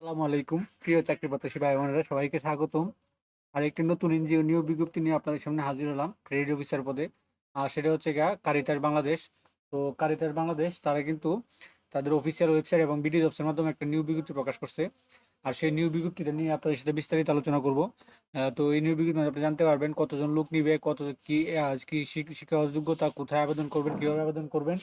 আসসালামু আলাইকুম। প্রিয় চাকরি প্রত্যাশী ভাই বোনেরা সবাইকে স্বাগতম। আর একটি নতুন এনজিও নিয়োগ বিজ্ঞপ্তি নিয়ে আপনাদের সামনে হাজির হলাম ক্রেডিট অফিসার পদে। আর সেটা হচ্ছে গা কারিতাস বাংলাদেশ। তো কারিতাস বাংলাদেশ, তারা কিন্তু তাদের অফিসিয়াল ওয়েবসাইট এবং বিডি জবসের মাধ্যমে একটা নিয়োগ বিজ্ঞপ্তি প্রকাশ করছে। আর সেই নিয়োগ বিজ্ঞপ্তিটা নিয়ে আপনাদের সাথে বিস্তারিত আলোচনা করব। তো এই নিয়োগ বিজ্ঞপ্তি আপনি জানতে পারবেন কতজন লোক নিবে, কত কি কি শিক্ষা যোগ্যতা, কোথায় আবেদন করবেন, কীভাবে আবেদন করবেন।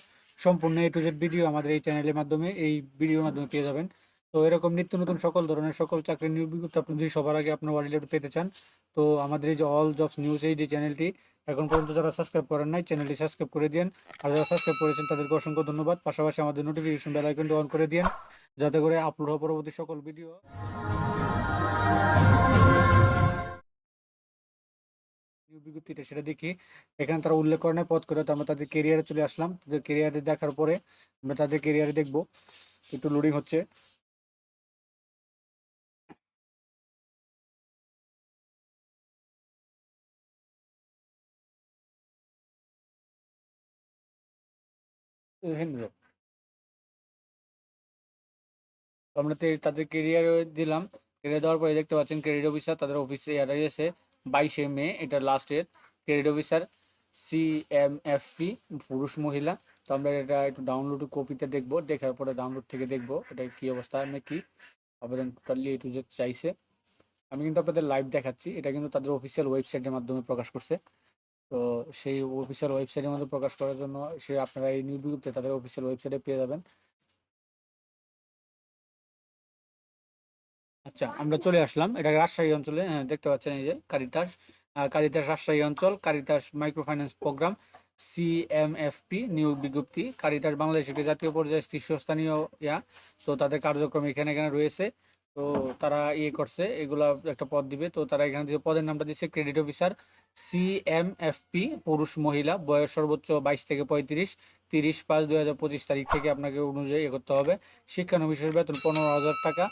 সম্পূর্ণ এ টু জেড ভিডিও আমাদের এই চ্যানেলের মাধ্যমে, এই ভিডিওর মাধ্যমে পেয়ে যাবেন। তো এরকম নিত্য নতুন সকল ধরনের সকল চাকরির নিয়োগ বিজ্ঞপ্তি আপনি যদি সবার আগে আপনার ওয়ালেটে পেতে চান, তো আমাদের এই যে অল জবস নিউজ এই যে চ্যানেলটি, এখন পর্যন্ত যারা সাবস্ক্রাইব করেন নাই, চ্যানেলটি সাবস্ক্রাইব করে দিন আর যারা সাবস্ক্রাইব করেছেন, তাদেরকে অসংখ্য ধন্যবাদ। পাশাপাশি আমাদের নোটিফিকেশন বেল আইকনটি অন করে দিন যাতে করে আপলোড হওয়া পরবর্তী সকল ভিডিও বিজ্ঞপ্তিটা সেটা দেখি। এখানে তারা উল্লেখ করে নেয়, পথ করে তো আমরা তাদের কেরিয়ারে চলে আসলাম। তাদের কেরিয়ারে দেখার পরে আমরা তাদের কেরিয়ারে দেখব। একটু লোডিং হচ্ছে। তো আমরা তাদের কেরিয়ার দিলাম। কেরিয়ার দেওয়ার পরে দেখতে পাচ্ছেন ক্রেডিট অফিসার তাদের অফিসে বাইশে মে, এটা credit officer C M F P পুরুষ মহিলা। তো আমরা এটা একটু ডাউনলোড কপিতে দেখব। দেখার পরে ডাউনলোড থেকে দেখব এটা কি অবস্থা মানে কি আবেদন টোটালি এ টু জেড চাইছে। আমি কিন্তু আপনাদের লাইভ দেখাচ্ছি। এটা কিন্তু তাদের অফিসিয়াল ওয়েবসাইটের মাধ্যমে প্রকাশ করছে। তো সেই অফিসিয়াল ওয়েবসাইটের মধ্যে প্রকাশ করার জন্য সে আপনারা এই বিজ্ঞপ্তি তাদের অফিসিয়াল ওয়েবসাইটে পেয়ে যাবেন। আচ্ছা আমরা চলে আসলাম। এটা রাজশাহী অঞ্চলে হ্যাঁ, দেখতে পাচ্ছেন এই যে কারিতাস। কারিতাস রাজশাহী অঞ্চল Caritas micro finance program CMFP নিয়োগ বিজ্ঞপ্তি। কারিতাস বাংলাদেশ একটি জাতীয় পর্যায়ে শীর্ষস্থানীয় ইয়া। তো তাদের কার্যক্রম এখানে এখানে রয়েছে। তো তারা ইয়ে করছে, এগুলা একটা পদ দিবে। তো তারা এখানে যে পদের নামটা দিচ্ছে credit officer C M F P পুরুষ মহিলা, বয়স সর্বোচ্চ বাইশ থেকে পঁয়ত্রিশ, তিরিশ পাঁচ দুই হাজার পঁচিশ তারিখ থেকে আপনাকে অনুযায়ী করতে হবে। শিক্ষানবিশেষ বেতন পনেরো হাজার টাকা।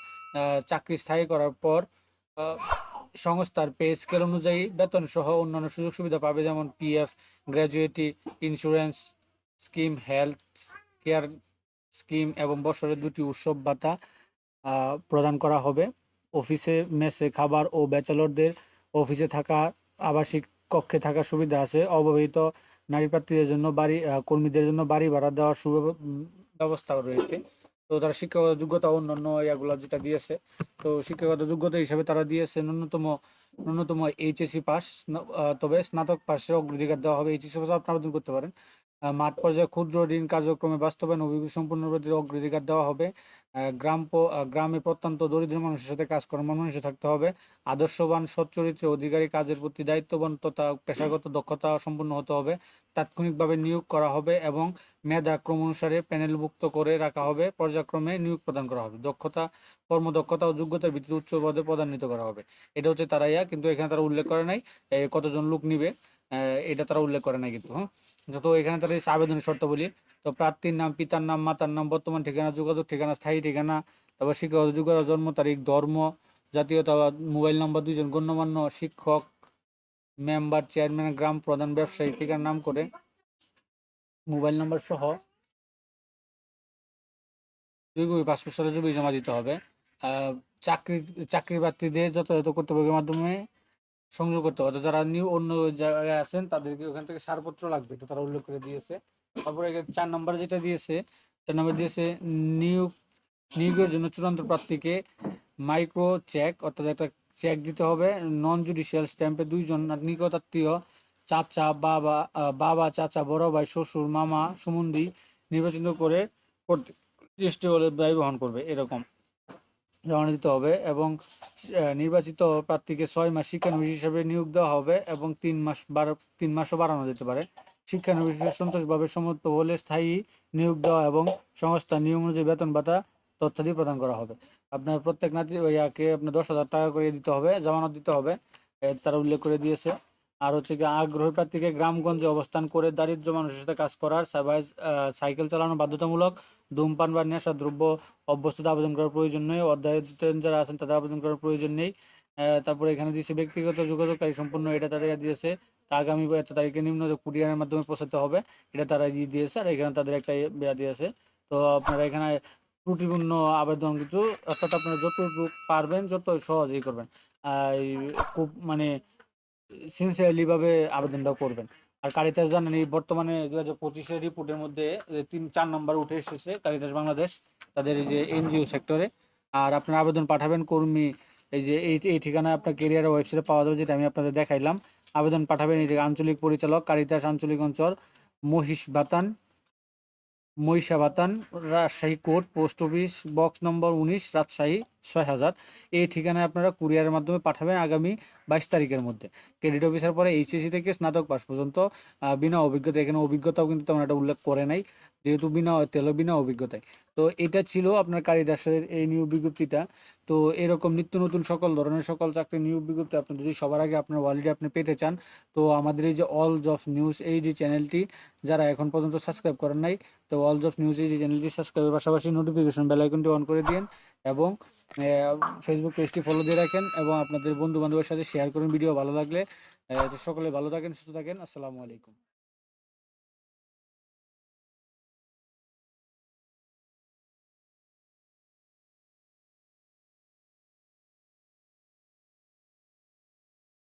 চাকরি স্থায়ী করার পর সংস্থার পে স্কেল অনুযায়ী বেতন সহ অন্যান্য সুযোগ সুবিধা পাবে, যেমন PF gratuity insurance scheme health care scheme এবং বছরের দুটি উৎসব ভাতা। প্রদান করা হবে। অফিসে মেসে খাবার ও ব্যাচেলরদের অফিসে থাকা আবাসিক কক্ষে থাকার সুবিধা আছে। অবহিত নারী প্রার্থীদের জন্য বাড়ি কর্মীদের জন্য বাড়ি ভাড়া দেওয়ার উম, ব্যবস্থা রয়েছে। তো তারা শিক্ষাগত যোগ্যতা অন্যান্য ইয়াগুলো যেটা দিয়েছে তো শিক্ষাগত যোগ্যতা হিসাবে তারা দিয়েছে ন্যূনতম ন্যূনতম এইচএসসি পাস তবে স্নাতক পাশের অগ্রাধিকার দেওয়া হবে এইচএসসি পাস। আপনি আবেদন করতে পারেন। মাঠ পর্যায়ে ক্ষুদ্র ঋণ কার্যক্রমে বাস্তবায়ন অভিযোগ সম্পূর্ণ অগ্রাধিকার দেওয়া হবে। গ্রাম গ্রামে প্রত্যন্ত দরিদ্র মানুষের সাথে কাজ করার মানুষ থাকতে হবে। আদর্শবান সচ্চরিত্র অধিকারী কাজের প্রতি দায়িত্ববান তথা পেশাগত দক্ষতা সম্পন্ন হতে হবে। তাৎক্ষণিকভাবে নিয়োগ করা হবে এবং মেধা ক্রম অনুসারে প্যানেলভুক্ত করে রাখা হবে। পর্যায়ক্রমে নিয়োগ প্রদান করা হবে। দক্ষতা, কর্মদক্ষতা ও যোগ্যতার ভিত্তিতে উচ্চ পদে পদান্বিত করা হবে। এটা হচ্ছে তারা ইয়া কিন্তু এখানে তারা উল্লেখ করে নাই কতজন লোক নিবে। এটা তারা উল্লেখ করে না কিন্তু হ্যাঁ? তো এখানে তারা এই আবেদনের শর্তাবলী তো প্রার্থীর নাম, পিতার নাম, মাতার নাম, বর্তমান ঠিকানা, যোগাযোগ ঠিকানা, স্থায়ী ঠিকানা, তারপর শিক্ষাগত যোগাযোগ জন্ম তারিখ, ধর্ম, জাতীয়তা, মোবাইল নম্বর দুইজন, গণ্যমান্য শিক্ষক, মেম্বার, চেয়ারম্যান, গ্রাম প্রধান, ব্যবসায়ী ঠিকানার নাম করে মোবাইল নম্বর সহ দুই কপি পাসপোর্ট সাইজের জমা দিতে হবে। চাকরি চাকরি প্রার্থীদের যথাযথ কর্তব্যের মাধ্যমে সংযোগ করতে হবে যারা নিউ অন্য জায়গায় আছেন, তাদেরকে ওখান থেকে ছাড়পত্র লাগবে, এটা তারা উল্লেখ করে দিয়েছে। তারপরে চার নম্বর যেটা দিয়েছে, চার নম্বর দিয়েছে নিয়োগ নিয়োগের জন্য চূড়ান্ত প্রার্থীকে মাইক্রো চেক অর্থাৎ একটা চেক দিতে হবে নন জুডিশিয়াল স্ট্যাম্পে দুইজন নিকটাত্মীয় চাচা, বাবা বাবা, চাচা, বড় ভাই, শ্বশুর, মামা সুমন্দি নির্বাচিত করে করতে হলে দায় বহন করবে, এরকম। জমা দিতে হবে এবং নির্বাচিত প্রার্থীকে ছয় মাস শিক্ষানবিশ হিসাবে নিয়োগ দেওয়া হবে এবং তিন মাস বারো, তিন মাসও বাড়ানো যেতে পারে। শিক্ষানবিশের সন্তোষভাবে সমর্থ হলে স্থায়ী নিয়োগ দেওয়া এবং সংস্থা নিয়ম অনুযায়ী বেতন ভাতা তথ্যাদি প্রদান করা হবে। আপনার প্রত্যেক নাতি ইয়াকে আপনার দশ হাজার টাকা করে দিতে হবে, জামানত দিতে হবে তারা উল্লেখ করে দিয়েছে। আর হচ্ছে কি আগ্রহী প্রার্থীকে গ্রামগঞ্জে অবস্থান করে দারিদ্র মানুষের সাথে কাজ করার সাইকেল চালানো বাধ্যতামূলক ধূমপান বা নেশা দ্রব্য অভ্যস্ততা আবেদন করার প্রয়োজন নেই। অধ্যায়িত যারা আছেন তাদের আবেদন করার প্রয়োজন নেই। তারপরে এখানে দিয়েছে ব্যক্তিগত যোগাযোগকারী সম্পূর্ণ এটা তাদের দিয়েছে। তা আগামী এত তারিখে নিম্ন কুরিয়ারের মাধ্যমে পৌঁছাতে হবে। এটা তারা দিয়ে দিয়েছে আর এখানে তাদের একটা বেয়া দিয়েছে। তো আপনারা এখানে ত্রুটিপূর্ণ আবেদন কিন্তু অর্থাৎ আপনারা যতটুকু পারবেন যত সহজেই করবেন। খুব মানে সিনসিয়ারলি ভাবে আবেদনটা করবেন। আর কারিতাস জানেন, এই বর্তমানে দু হাজার পঁচিশের রিপোর্টের মধ্যে তিন, চার নম্বর উঠে এসেছে কারিতাস বাংলাদেশ তাদের এই যে এনজিও সেক্টরে। আর আপনার আবেদন পাঠাবেন, কর্মী, এই যে এই এই ঠিকানায় আপনার কেরিয়ার ওয়েবসাইটে পাওয়া যাবে, যেটা আমি আপনাদের দেখাইলাম। আবেদন পাঠাবেন এই আঞ্চলিক পরিচালক কারিতাস আঞ্চলিক অঞ্চল, Mohish Bathan, Mohisha Bathan, Rajshahi court, post office, box number উনিশ, রাজশাহী। ছয় হাজার। এই ঠিকানায় আপনারা কুরিয়ারের মাধ্যমে পাঠাবেন আগামী বাইশ তারিখের মধ্যে। ক্রেডিট অফিসার পরে এইচএসসি থেকে স্নাতক পাস পর্যন্ত বিনা অভিজ্ঞতা এখানে অভিজ্ঞতাও কিন্তু তেমন একটা উল্লেখ করে নাই, যেহেতু বিনা, তেল বিনা অভিজ্ঞতায়। তো এটা ছিল আপনার কারিদাসের এই নিয়োগ বিজ্ঞপ্তিটা। তো এরকম নিত্য নতুন সকল ধরনের সকল চাকরি নিয়োগ বিজ্ঞপ্তি আপনি যদি সবার আগে আপনার ওয়ালিডে আপনি পেতে চান, তো আমাদের এই যে অল জবস নিউজ এই যে চ্যানেলটি, যারা এখন পর্যন্ত সাবস্ক্রাইব করেন নাই, তো অল জবস নিউজ এই যে চ্যানেলটি সাবস্ক্রাইবের পাশাপাশি নোটিফিকেশন বেল আইকনটি অন করে দিন এবং ফেসবুক পেজটি ফলো দিয়ে রাখেন এবং আপনাদের বন্ধু বান্ধবের সাথে শেয়ার করুন। ভিডিও ভালো লাগলে সকলে ভালো থাকেন, সুস্থ থাকেন। আসসালামু আলাইকুম।